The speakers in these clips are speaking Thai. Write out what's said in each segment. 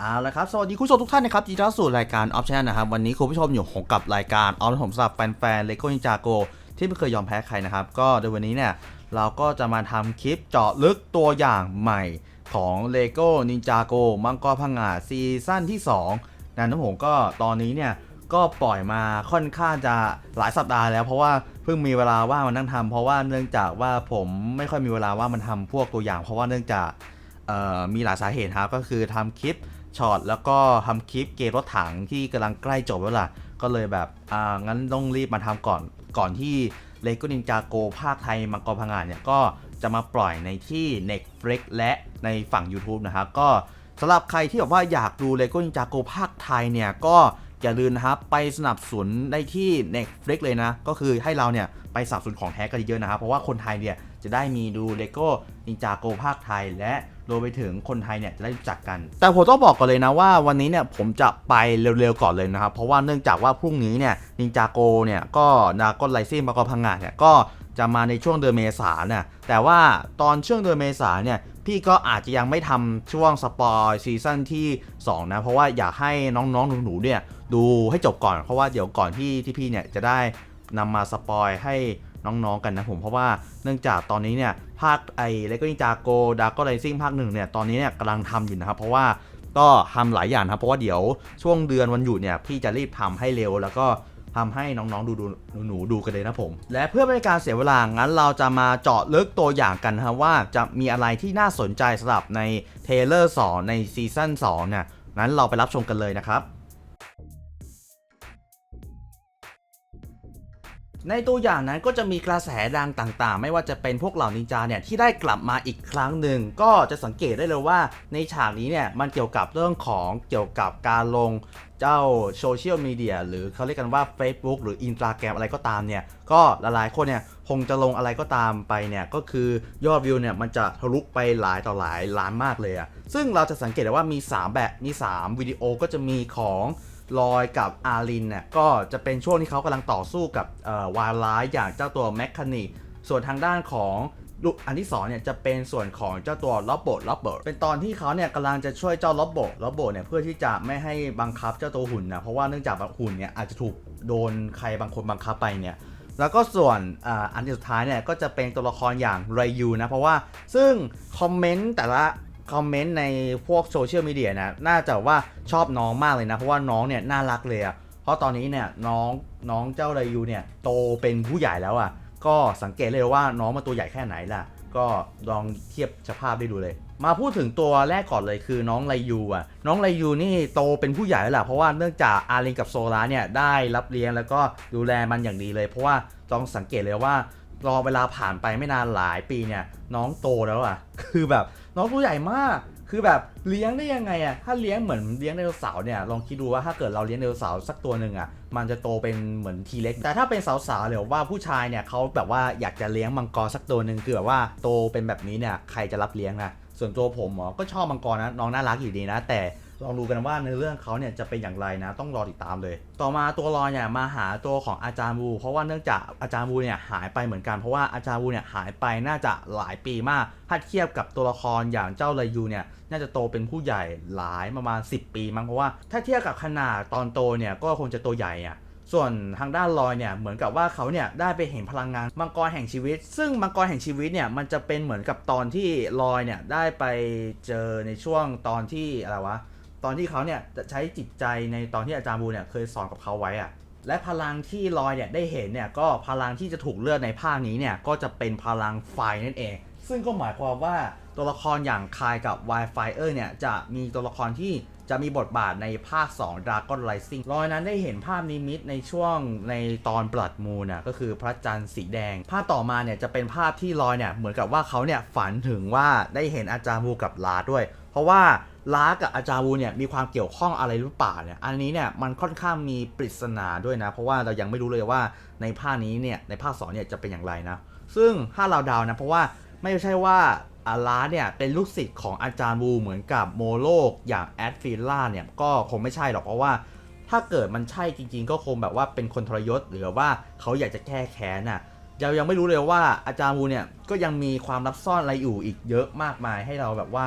เอาละครับ สวัสดีคุณผู้ชมทุกท่านนะครับยินดีต้อนรับสู่รายการออฟชั่นนะครับ วันนี้คุณผู้ชมอยู่ผมกับรายการออฟผมสำหรับแฟนๆเลโก้นินจาโกที่ไม่เคยยอมแพ้ใครนะครับ ก็ในวันนี้เนี่ย เราก็จะมาทำคลิปเจาะลึกตัวอย่างใหม่ของ LEGO Ninjago มังกรพังงาซีซั่นที่2นะนะผมก็ตอนนี้เนี่ย ก็ปล่อยมาค่อนข้างจะหลายสัปดาห์แล้วเพราะว่าเพิ่งมีเวลาว่างมานั่งทำเพราะว่าเนื่องจากว่าผมไม่ค่อยมีเวลาว่างมันทำพวกตัวอย่าง เพราะว่าเนื่องจากมีหลายสาเหตุครับก็คือทำคลิป ช็อตแล้วก็ทำคลิปเกมรถถังที่กำลังใกล้จบแล้วล่ะ ก็เลยแบบ อ่า งั้นต้องรีบมาทำก่อน ก่อนที่ LEGO Ninja Go ภาคไทยมังกรพังงานเนี่ย ก็จะมาปล่อยในที่ Netflix และในฝั่ง YouTube นะครับ ก็สำหรับใครที่แบบว่าอยากดู LEGO Ninja Go ภาคไทยเนี่ย ก็อย่าลืมนะครับไปสนับสนุนได้ที่ Netflix เลยนะ ก็คือให้เราเนี่ยไปสนับสนุนของแท้กันเยอะๆนะครับ เพราะว่าคนไทยเนี่ยจะได้มีดู LEGO Ninja Go ภาคไทย และรวมไปถึงคนไทยเนี่ยจะได้รู้จักกัน แต่ผมต้องบอกก่อนเลยนะว่าวันนี้เนี่ยผมจะไปเร็วๆก่อนเลยนะครับ เพราะว่าเนื่องจากว่าพรุ่งนี้เนี่ยนินจาโกเนี่ยก็ดากอนไลซิ่งมากรพังงาเนี่ยก็จะมาในช่วงเดือนเมษาเนี่ยแต่ว่าตอนช่วงเดือนเมษาเนี่ยพี่ก็อาจจะยังไม่ทำช่วงสปอยซีซั่นที่ 2 นะ เพราะว่าอยากให้น้องๆหนูๆเนี่ยดูให้จบก่อน เพราะว่าเดี๋ยวก่อนที่ที่พี่เนี่ยจะได้นำมาสปอยให้น้องๆกันนะผมเพราะว่าเนื่องจากตอนนี้เนี่ยภาคไอเลโกนิจาโกดากอนไลซิ่งภาคหนึ่งเนี่ยตอนนี้เนี่ยกำลังทำอยู่นะครับเพราะว่าก็ทำหลายอย่างครับเพราะว่าเดี๋ยวช่วงเดือนวันหยุดเนี่ยพี่จะรีบทำให้เร็วแล้วก็ทำให้น้องๆดูดูหนูดูกันเลยนะผม และเพื่อไม่ให้การเสียเวลางั้นเราจะมาเจาะลึกตัวอย่างกันนะครับว่าจะมีอะไรที่น่าสนใจสำหรับในเทเลอร์2ในซีซั่น2เนี่ยงั้นเราไปรับชมกันเลยนะครับ ในตัวอย่างนั้นก็จะมีกระแสดังต่างๆ ไม่ว่าจะเป็นพวกเหล่านินจาเนี่ยที่ได้กลับมาอีกครั้งหนึ่ง ก็จะสังเกตได้เลยว่าในฉากนี้เนี่ยมันเกี่ยวกับเรื่องของเกี่ยวกับการลงเจ้าโซเชียลมีเดียหรือเขาเรียกกันว่า Facebook หรือ Instagram อะไรก็ตามเนี่ย ก็หลายๆคนเนี่ยคงจะลงอะไรก็ตามไปเนี่ย ก็คือยอดวิวเนี่ยมันจะทะลุไปหลายต่อหลายล้านมากเลยอะซึ่งเราจะสังเกตได้ว่ามี 3 แบบมี 3 วิดีโอก็จะมีของ ลอยกับอารินเนี่ยก็จะเป็นช่วงที่เขากำลังต่อสู้กับวาร้ายอย่างเจ้าตัวแมคคานิกส่วนทางด้านของลูกอันที่สองเนี่ยจะเป็นส่วนของเจ้าตัวล็อบโบล็อบโบเป็นตอนที่เขาเนี่ยกำลังจะช่วยเจ้าล็อบโบล็อบโบเนี่ยเพื่อที่จะไม่ให้บังคับเจ้าตัวหุ่นนะเพราะว่าเนื่องจากหุ่นเนี่ยอาจจะถูกโดนใครบางคนบังคับไปเนี่ยแล้วก็ส่วนออันที่สุดท้ายเนี่ยก็จะเป็นตัวละครอย่างไรยูนะเพราะว่าซึ่งคอมเมนต์แต่ละ คอมเมนต์ในพวกโซเชียลมีเดียนะ น่าจะว่าชอบน้องมากเลยนะ เพราะว่าน้องเนี่ยน่ารักเลยอะเพราะตอนนี้เนี่ยน้องน้องเจ้าไรยูเนี่ยโตเป็นผู้ใหญ่แล้วอะก็สังเกตเลยว่าน้องมันตัวใหญ่แค่ไหนล่ะ ก็ลองเทียบสภาพได้ดูเลย มาพูดถึงตัวแรกก่อนเลยคือน้องไรยูอะ น้องไรยูนี่โตเป็นผู้ใหญ่แล้วล่ะ เพราะว่าเนื่องจากอารินกับโซลาเนี่ยได้รับเลี้ยงแล้วก็ดูแลมันอย่างดีเลย เพราะว่าต้องสังเกตเลยว่ารอเวลาผ่านไปไม่นานหลายปีเนี่ยน้องโตแล้วอะ คือแบบ น้องตัวใหญ่มาก คือแบบเลี้ยงได้ยังไงอะถ้าเลี้ยงเหมือนเลี้ยงไดโนเสาร์เนี่ย ลองคิดดูว่าถ้าเกิดเราเลี้ยงไดโนเสาร์สักตัวหนึ่งอะมันจะโตเป็นเหมือนทีเล็ก แต่ถ้าเป็นสาวๆหรือว่าผู้ชายเนี่ยเขาแบบว่าอยากจะเลี้ยงมังกรสักตัวหนึ่งคือแบบว่าโตเป็นแบบนี้เนี่ยใครจะรับเลี้ยงนะส่วนตัวผมหมอก็ชอบมังกรนะน้องน่ารักอยู่ดีนะแต่ ลองดูกันว่าในเรื่องเขาเนี่ยจะเป็นอย่างไรนะต้องรอติดตามเลย ต่อมาตัวรอยเนี่ยมาหาตัวของอาจารย์บูเพราะว่าเนื่องจากอาจารย์บูเนี่ยหายไปเหมือนกันเพราะว่าอาจารย์บูเนี่ยหายไปน่าจะหลายปีมากถ้าเทียบกับตัวละครอย่างเจ้าไรยูเนี่ยน่าจะโตเป็นผู้ใหญ่หลายประมาณ 10 ปีมั้งเพราะว่าถ้าเทียบกับขนาดตอนโตเนี่ยก็คงจะตัวใหญ่อะส่วนทางด้านลอยเนี่ยเหมือนกับว่าเขาเนี่ยได้ไปเห็นพลังงานมังกรแห่งชีวิต ซึ่งมังกรแห่งชีวิตเนี่ยมันจะเป็นเหมือนกับตอนที่ลอยเนี่ยได้ไปเจอในช่วงตอนที่อะไรวะ ตอนที่เขาเนี่ยจะใช้จิตใจในตอนที่อาจารย์บูเนี่ยเคยสอนกับเขาไว้อะและพลังที่ลอยเนี่ยได้เห็นเนี่ยก็พลังที่จะถูกเลือดในภาคนี้เนี่ยก็จะเป็นพลังไฟนั่นเอง ซึ่งก็หมายความว่าตัวละครอย่างคายกับ Wildfire เนี่ยจะมีตัวละครที่จะมีบทบาทในภาค 2 Dragon Rising ลอยนั้นได้เห็นภาพนิมิตในช่วงในตอน Blood Moon น่ะก็คือพระจันทร์สีแดง ภาพต่อมาเนี่ยจะเป็นภาพที่ลอยเนี่ยเหมือนกับว่าเขาเนี่ยฝันถึงว่าได้เห็นอาจารย์บูกับลาด้วย ราะว่าลากับอาจารย์บูเนี่ยมีความเกี่ยวข้องอะไรหรือเปล่าเนี่ยอันนี้เนี่ยมันค่อนข้างมีปริศนาด้วยนะ เพราะว่าเรายังไม่รู้เลยว่าในภาคนี้เนี่ยในภาค2เนี่ยจะเป็นอย่างไรนะซึ่งถ้าเราเดาวนะเพราะว่าไม่ใช่ว่าอาลาเนี่ยเป็นลูกศิษย์ของอาจารย์บูเหมือนกับโมโลกอย่างแอดฟิลล่าเนี่ยก็คงไม่ใช่หรอกเพราะว่าถ้าเกิดมันใช่จริง ๆ ก็คงแบบว่าเป็นคนทรยศหรือว่าเขาอยากจะแก้แค้นน่ะเรายังไม่รู้เลยว่าอาจารย์บูเนี่ยก็ยังมีความลับซ่อนอะไรอยู่อีกเยอะมากมายให้เราแบบว่า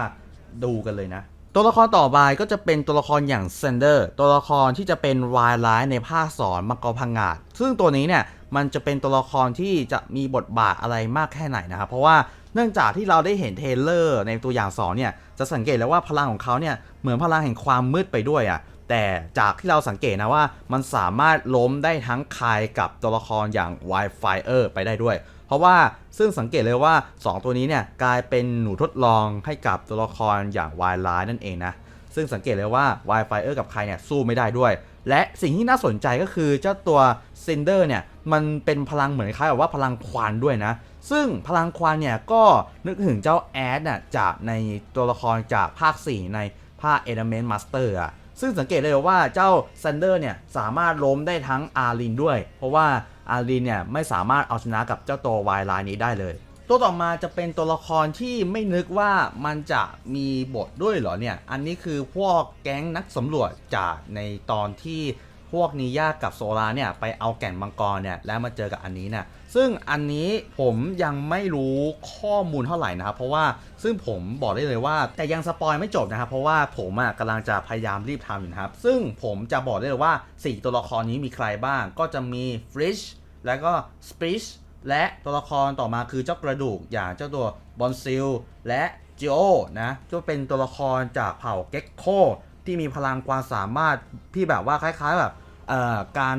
ดูกันเลยนะ ตัวละครต่อไปก็จะเป็นตัวละครอย่างเซนเดอร์ตัวละครที่จะเป็นวายร้ายในภาคสอนมังกรพังงาดซึ่งตัวนี้เนี่ยมันจะเป็นตัวละครที่จะมีบทบาทอะไรมากแค่ไหนนะครับเพราะว่าเนื่องจากที่เราได้เห็นเทเลอร์ในตัวอย่างสอนเนี่ยจะสังเกตแล้วว่าพลังของเขาเนี่ยเหมือนพลังแห่งความมืดไปด้วยอะ่ะแต่จากที่เราสังเกตนะว่ามันสามารถล้มได้ทั้งคายกับตัวละครอย่าง Wildfire ไปได้ด้วย เพราะว่าซึ่งสังเกตเลยว่า 2 ตัวนี้เนี่ยกลายเป็นหนูทดลองให้กับตัวละครอย่างวายไลนั่นเองนะ ซึ่งสังเกตเลยว่า Wildfire กับใครเนี่ยสู้ไม่ได้ด้วย และสิ่งที่น่าสนใจก็คือเจ้าตัว Cinder เนี่ยมันเป็นพลังเหมือนคล้ายกับว่าพลังควันด้วยนะ ซึ่งพลังควันเนี่ยก็นึกถึงเจ้าแอดน่ะจากในตัวละครจากภาค 4 ในภาค Element Master อะซึ่งสังเกตเลยว่าเจ้าซันเดอร์เนี่ยสามารถล้มได้ทั้งอารินด้วย เพราะว่า อารินเนี่ยไม่สามารถเอาชนะกับเจ้าตัววายไลน์นี้ได้เลย ตัวต่อมาจะเป็นตัวละครที่ไม่นึกว่ามันจะมีบทด้วยเหรอเนี่ย อันนี้คือพวกแก๊งนักสำรวจจากในตอนที่พวกนิยากับโซลาเนี่ยไปเอาแก่นมังกรเนี่ยแล้วมาเจอกับอันนี้เนี่ยซึ่งอันนี้ผมยังไม่รู้ข้อมูลเท่าไหร่นะครับ เพราะว่าซึ่งผมบอกได้เลยว่า แต่ยังสปอยไม่จบนะครับ เพราะว่าผมอะกำลังจะพยายามรีบทำอยู่นะครับ ซึ่งผมจะบอกได้เลยว่า 4 ตัวละครนี้มีใครบ้าง ก็จะมีฟริช แล้วก็สปิชและตัวละครต่อมาคือเจ้ากระดูกอย่างเจ้าตัวบอนซิลและจิโอนะก็เป็นตัวละครจากเผ่าเก็กโคที่มีพลังความสามารถที่แบบว่าคล้ายๆแบบการ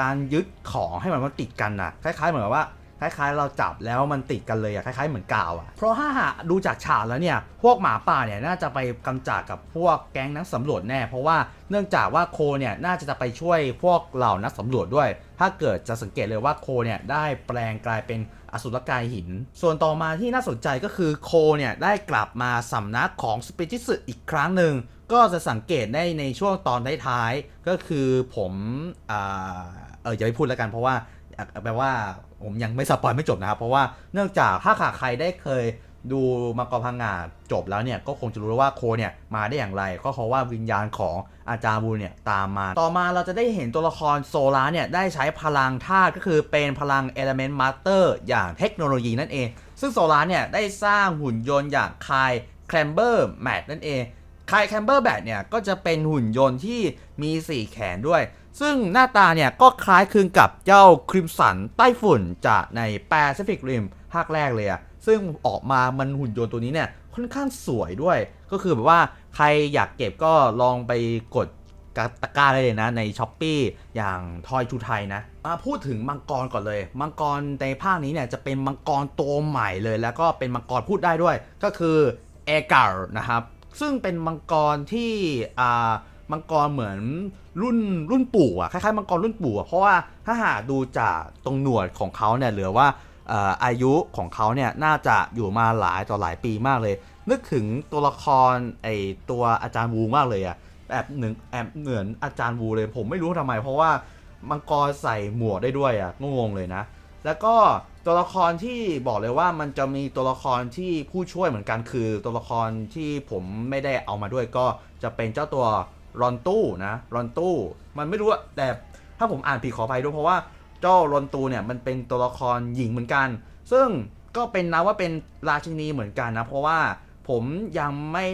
การยึดของให้มันมันติดกันนะคล้ายๆเหมือนว่า คล้ายๆ เราจับแล้วมันติดกันเลยอะคล้ายๆเหมือนกาวอะเพราะถ้าหากดูจากฉากแล้วเนี่ยพวกหมาป่าเนี่ยน่าจะไปกำจัดกับพวกแก๊งนักสำรวจแน่ เพราะว่าเนื่องจากว่าโคเนี่ยน่าจะจะไปช่วยพวกเหล่านักสำรวจด้วย ถ้าเกิดจะสังเกตเลยว่าโคเนี่ยได้แปลงกลายเป็นอสุรกายหิน ส่วนต่อมาที่น่าสนใจก็คือโคเนี่ยได้กลับมาสำนักของสเปจิสึอีกครั้งหนึ่งก็จะสังเกตได้ในช่วงตอนท้ายๆก็คือผมอ่าเอออย่าไปพูดแล้วกันเพราะว่า แปลว่าผมยังไม่สปอยไม่จบนะครับ เพราะว่าเนื่องจากถ้าขาใครได้เคยดูมังกรพังงาจบแล้วเนี่ยก็คงจะรู้ว่าโคเนี่ยมาได้อย่างไร ก็เพราะว่าวิญญาณของอาจารย์บูเนี่ยตามมา ต่อมาเราจะได้เห็นตัวละครโซลาร์เนี่ยได้ใช้พลังธาตุก็คือเป็นพลัง Element Master อย่างเทคโนโลยีนั่นเอง ซึ่งโซลาร์เนี่ยได้สร้างหุ่นยนต์อย่างคายแคลมเบอร์แมทนั่นเองคายแคลมเบอร์แบทเนี่ยก็จะเป็นหุ่นยนต์ที่มี 4 แขนด้วยซึ่งหน้าตาเนี่ยก็คล้ายคลึงกับเจ้าคริมสันใต้ฝุ่นจากใน Pacific Rim ภาคแรกเลยอะซึ่งออกมามันหุ่นยนต์ตัวนี้เนี่ยค่อนข้างสวยด้วย ก็คือแบบว่าใครอยากเก็บก็ลองไปกดกตะกร้าได้เลยนะใน s h อ p e e อย่างทอยชูไทยนะมาพูดถึงมังกรก่อนเลย มังกรในภาคนี้เนี่ยจะเป็นมังกรตัวใหม่เลย แล้วก็เป็นมังกรพูดได้ด้วย ก็คือเอเกานะครับ ซึ่งเป็นมังกรที่อ่า มังกรเหมือนรุ่นรุ่นปู่อะคล้ายๆมังกรรุ่นปู่อะเพราะว่าถ้าหากดูจากตรงหนวดของเขาเนี่ยหลือว่าอายุของเขาเนี่ยน่าจะอยู่มาหลายต่อหลายปีมากเลย นึกถึงตัวละครไอตัวอาจารย์วูมากเลยอะแอบหนึ่งแอบเหมือนอาจารย์วูเลย ผมไม่รู้ทำไม เพราะว่ามังกรใส่หมวกได้ด้วยอะงงเลยนะ แล้วก็ตัวละครที่บอกเลยว่ามันจะมีตัวละครที่ผู้ช่วยเหมือนกันคือ ตัวละครที่ผมไม่ได้เอามาด้วยก็จะเป็นเจ้าตัว รอนตู้นะรอนตู้มันไม่รู้อะแต่ถ้าผมอ่านผิดขออภัยด้วยเพราะว่าเจ้ารอนตูเนี่ยมันเป็นตัวละครหญิงเหมือนกัน ซึ่งก็เป็นนะว่าเป็นราชินีเหมือนกันนะ เพราะว่าผมยังไม่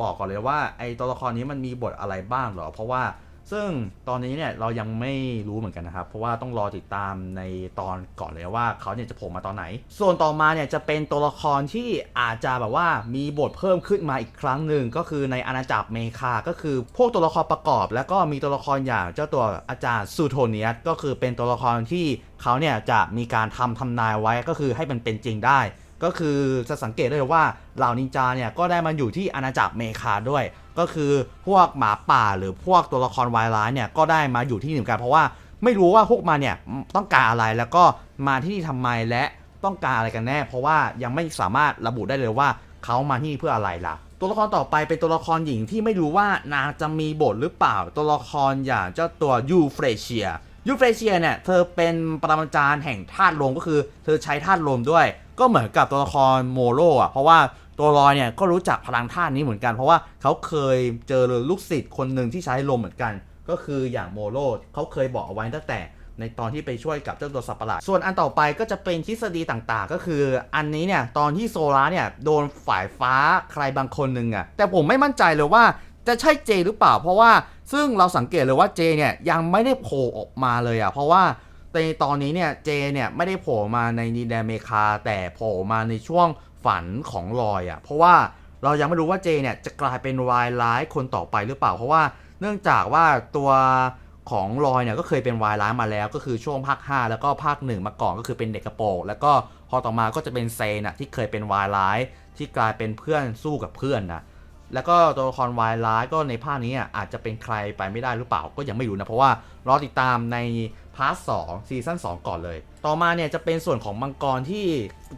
บอกก่อนเลยว่าไอตัวละครนี้มันมีบทอะไรบ้างหรอ เพราะว่า ซึ่งตอนนี้เนี่ยเรายังไม่รู้เหมือนกันนะครับ เพราะว่าต้องรอติดตามในตอนก่อนเลยว่าเขาเนี่ยจะโผล่มาตอนไหน ส่วนต่อมาเนี่ยจะเป็นตัวละครที่อาจจะแบบว่ามีบทเพิ่มขึ้นมาอีกครั้งหนึ่งก็คือในอาณาจักรเมคา ก็คือพวกตัวละครประกอบ แล้วก็มีตัวละครอย่างเจ้าตัวอาจารย์ซูโทเนียสก็คือเป็นตัวละครที่เขาเนี่ยจะมีการทำทำนายไว้ก็คือให้มันเป็นจริงได้ ก็คือจะสังเกตได้เลยว่าเหล่านินจาเนี่ยก็ได้มาอยู่ที่อาณาจักรเมคาด้วย ก็คือพวกหมาป่าหรือพวกตัวละครวายร้ายเนี่ยก็ได้มาอยู่ที่นี่เหมือนกันเพราะว่าไม่รู้ว่าพวกมันเนี่ยต้องการอะไรแล้วก็มาที่นี่ทำไมและต้องการอะไรกันแน่ เพราะว่ายังไม่สามารถระบุได้เลยว่าเขามาที่นี่เพื่ออะไรล่ะ ตัวละครต่อไปเป็นตัวละครหญิงที่ไม่รู้ว่านางจะมีบทหรือเปล่า ตัวละครอย่างเจ้าตัวยูเฟรเชีย ยูเฟรเชียเนี่ยเธอเป็นปรมาจารย์แห่งธาตุลมก็คือ เธอใช้ธาตุลมด้วย ก็เหมือนกับตัวละครโมโรอะเพราะว่าตัวลอยเนี่ยก็รู้จักพลังธาตุนี้เหมือนกันเพราะว่าเขาเคยเจอลูกศิษย์คนหนึ่งที่ใช้ลมเหมือนกัน ก็คืออย่างโมโรเขาเคยบอกเอาไว้ตั้งแต่ในตอนที่ไปช่วยกับเจ้าตัวสัตว์ประหลาด ส่วนอันต่อไปก็จะเป็นทฤษฎีต่างๆ ก็คืออันนี้เนี่ยตอนที่โซลาเนี่ยโดนฝ่ายฟ้าใครบางคนหนึ่งอะแต่ผมไม่มั่นใจเลยว่า จะใช่เจหรือเปล่า เพราะว่าซึ่งเราสังเกตเลยว่าเจเนี่ยยังไม่ได้โผล่ออกมาเลยอะเพราะว่าในตอนนี้เนี่ยเจเนี่ยไม่ได้โผล่มาในดินแดนเมคา แต่โผล่มาในช่วงฝันของลอยอะเพราะว่าเรายังไม่รู้ว่าเจเนี่ยจะกลายเป็นวายร้ายคนต่อไปหรือเปล่า เพราะว่าเนื่องจากว่าตัวของลอยเนี่ยก็เคยเป็นวายร้ายมาแล้ว ก็คือช่วงภาค 5 แล้วก็ภาค 1 มาก่อนก็คือเป็นเด็กกระโปรงแล้วก็พอต่อมาก็จะเป็นเซนอะที่เคยเป็นวายร้ายที่กลายเป็นเพื่อนสู้กับเพื่อนนะ แล้วก็ตัวละครวายร้ายก็ในภาคนี้อาจจะเป็นใครไปไม่ได้หรือเปล่าก็ยังไม่รู้นะ เพราะว่ารอติดตามในพาร์ทสองซีซั่น2 ก่อนเลย ต่อมาเนี่ยจะเป็นส่วนของมังกรที่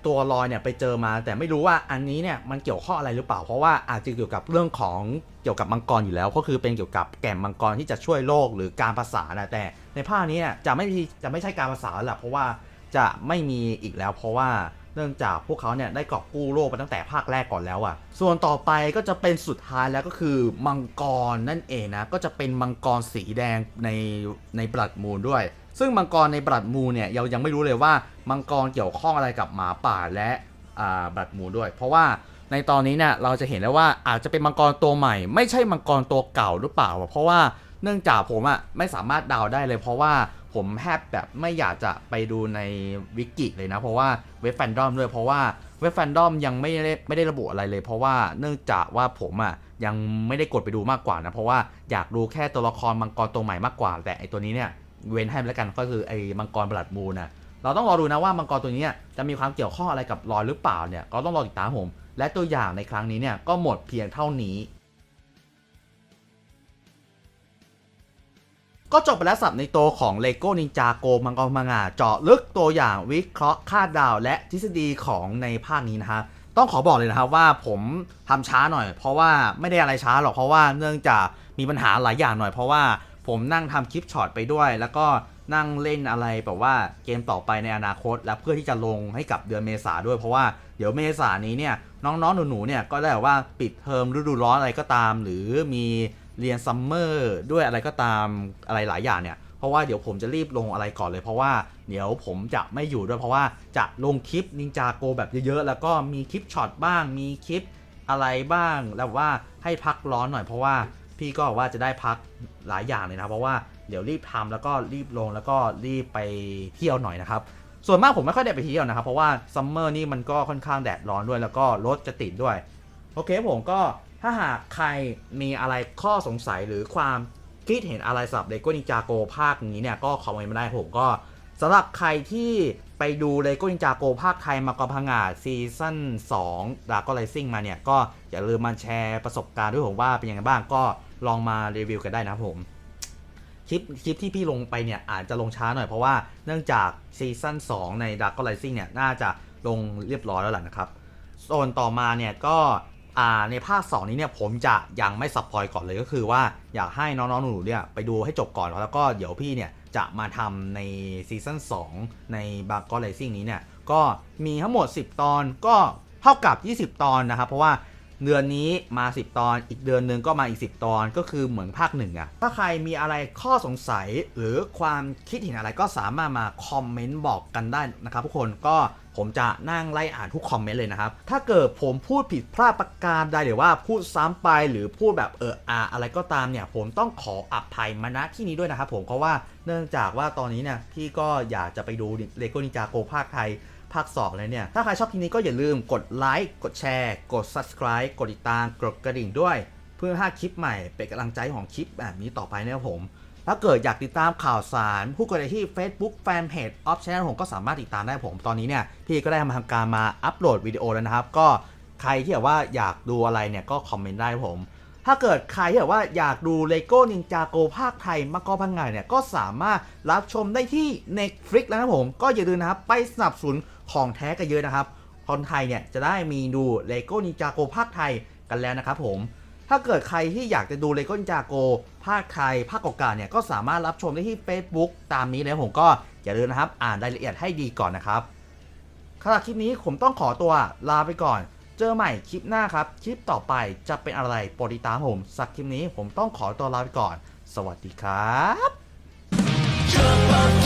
ตัวลอยเนี่ยไปเจอมา แต่ไม่รู้ว่าอันนี้เนี่ยมันเกี่ยวข้องอะไรหรือเปล่า เพราะว่าอาจจะเกี่ยวกับเรื่องของเกี่ยวกับมังกรอยู่แล้ว ก็คือเป็นเกี่ยวกับแก่นมังกรที่จะช่วยโลกหรือการภาษานะแต่ในภาคนี้จะไม่จะไม่ใช่การภาษาแล้วแหละเพราะว่าจะไม่มีอีกแล้ว เพราะว่า เนื่องจากพวกเขาเนี่ยได้กอบกู้โลกไปตั้งแต่ภาคแรกก่อนแล้วอะ่ะ ส่วนต่อไปก็จะเป็นสุดท้ายแล้วก็คือมังกรนั่นเองนะ ก็จะเป็นมังกรสีแดงในในบลัดมูนด้วย ซึ่งมังกรในบลัดมูนเนี่ยเรายังไม่รู้เลยว่ามังกรเกี่ยวข้องอะไรกับหมาป่าและอ่าบลัดมูนด้วย เพราะว่าในตอนนี้เนี่ยเราจะเห็นได้ว่าอาจจะเป็นมังกรตัวใหม่ ไม่ใช่มังกรตัวเก่าหรือเปล่า เพราะว่าเนื่องจากผมอะไม่สามารถเดาได้เลย เพราะว่า ผมแทบแบบไม่อยากจะไปดูในวิกิเลยนะ เพราะว่าเว็บแฟนดอมด้วยเพราะว่าเว็บแฟนดอมยังไม่ได้ไม่ได้ระบุอะไรเลย เพราะว่าเนื่องจากว่าผมอะยังไม่ได้กดไปดูมากกว่านะ เพราะว่าอยากดูแค่ตัวละครมังกรตัวใหม่มากกว่า แต่ไอตัวนี้เนี่ยเว้นให้แล้วกันก็คือไอมังกรบลัดมูนะเราต้องรอดูนะว่ามังกรตัวนี้จะมีความเกี่ยวข้องอะไรกับรอยหรือเปล่าเนี่ยก็ต้องรอติดตามผม และตัวอย่างในครั้งนี้เนี่ยก็หมดเพียงเท่านี้ ก็จบไปแล้วสับในตัวของ LEGO Ninja Go มังกรมังงาเจาะลึกตัวอย่างวิเคราะห์คาดเดาวและทฤษฎีของในภาคนี้นะฮะต้องขอบอกเลยนะครับว่าผมทำช้าหน่อย เพราะว่าไม่ได้อะไรช้าหรอกเพราะว่าเนื่องจากมีปัญหาหลายอย่างหน่อยเพราะว่าผมนั่งทำคลิปช็อตไปด้วย แล้วก็นั่งเล่นอะไรแบบว่าเกมต่อไปในอนาคต และเพื่อที่จะลงให้กับเดือนเมษาด้วยเพราะว่าเดี๋ยวเมษานี้เนี่ยน้องๆหนูๆเนี่ยก็ได้แบบว่าปิดเทอมฤดูร้อนอะไรก็ตาม หรือมี เรียนซัมเมอร์ด้วยอะไรก็ตามอะไรหลายอย่างเนี่ยเพราะว่าเดี๋ยวผมจะรีบลงอะไรก่อนเลย เพราะว่าเดี๋ยวผมจะไม่อยู่ด้วยเพราะว่าจะลงคลิปนินจาโกแบบเยอะๆ แล้วก็มีคลิปช็อตบ้าง มีคลิปอะไรบ้างแล้วว่าให้พักร้อนหน่อยเพราะว่าพี่ก็ว่าจะได้พักหลายอย่างเลยนะเพราะว่าเดี๋ยวรีบทำแล้วก็รีบลงแล้วก็รีบไปเที่ยวหน่อยนะครับส่วนมากผมไม่ค่อยได้ไปเที่ยวนะครับ เพราะว่าซัมเมอร์นี่มันก็ค่อนข้างแดดร้อนด้วยแล้วก็รถจะติดด้วย โอเคผมก็ ถ้าหากใครมีอะไรข้อสงสัยหรือความคิดเห็นอะไรสำหรับเลโก้นินจาโกภาคนี้เนี่ยก็คอมเมนต์มาได้ผมก็สำหรับใครที่ไปดูเลโก้นินจาโกภาคไทยมากรพังงาซีซั่น2ดาร์ก็ไลซิ่งมาเนี่ย ก็อย่าลืมมาแชร์ประสบการณ์ด้วยผมว่าเป็นยังไงบ้างก็ลองมารีวิวกันได้นะครับผมคลิปคลิปที่พี่ลงไปเนี่ยอาจจะลงช้าหน่อยเพราะว่าเนื่องจากซีซั่น2ใน Dark Rising เนี่ยน่าจะลงเรียบร้อยแล้วแหละนะครับ ส่วนต่อมาเนี่ยก็ ในภาค 2 นี้เนี่ยผมจะยังไม่สปอยก่อนเลยก็คือว่าอยากให้น้องๆหนูๆเนี่ยไปดูให้จบก่อนแล้วก็เดี๋ยวพี่เนี่ยจะมาทำในซีซั่น2ใน Dark Rising นี้เนี่ยก็มีทั้งหมด 10 ตอนก็เท่ากับ 20 ตอนนะครับ เพราะว่าเดือนนี้มา 10 ตอน อีกเดือนหนึ่งก็มาอีก 10 ตอนก็คือเหมือนภาคหนึ่งอะถ้าใครมีอะไรข้อสงสัยหรือความคิดเห็นอะไรก็สามารถมาคอมเมนต์บอกกันได้นะครับทุกคนก็ ผมจะนั่งไล่อ่านทุกคอมเมนต์เลยนะครับ ถ้าเกิดผมพูดผิดพลาดประการใดหรือว่าพูดซ้ำไปหรือพูดแบบเอออาอะไรก็ตามเนี่ย ผมต้องขออภัยมาณที่นี้ด้วยนะครับผมเพราะว่าเนื่องจากว่าตอนนี้เนี่ยพี่ก็อยากจะไปดูเลโก้นินจาโกภาคไทยภาค2เลยเนี่ย ถ้าใครชอบคลิปนี้ก็อย่าลืมกดไลค์ กดแชร์ กด subscribe กดติดตาม กดกระดิ่งด้วย เพื่อให้คลิปใหม่เป็นกำลังใจของคลิปแบบนี้ต่อไปนะครับผม ถ้าเกิดอยากติดตามข่าวสาร ผู้กรณีที่ Facebook Fanpage of Channel ผมก็สามารถติดตามได้ผมตอนนี้เนี่ยพี่ก็ได้ทำการมาอัปโหลดวิดีโอแล้วนะครับ ก็ใครที่แบบว่าอยากดูอะไรเนี่ยก็คอมเมนต์ได้ผม ถ้าเกิดใครที่แบบว่าอยากดู LEGO Ninja Go ภาคไทยมาก็พังงานเนี่ยก็สามารถรับชมได้ที่ Netflix แล้วนะครับผม ก็อย่าลืมนะครับไปสนับสนุนของแท้กันเยอะนะครับคนไทยเนี่ยจะได้มีดู LEGO Ninja Go ภาคไทยกันแล้วนะครับผมถ้าเกิดใครที่อยากจะดู LEGO Ninja Go ภาคไทยภาคเก่าๆเนี่ยก็สามารถรับชมได้ที่ Facebook ตามนี้เลยผมก็อย่าลืมนะครับ อ่านรายละเอียดให้ดีก่อนนะครับขณะคลิปนี้ผมต้องขอตัวลาไปก่อน เจอใหม่คลิปหน้าครับ คลิปต่อไปจะเป็นอะไรโปรดติดตามผมสักคลิปนี้ผมต้องขอตัวลาไปก่อน สวัสดีครับ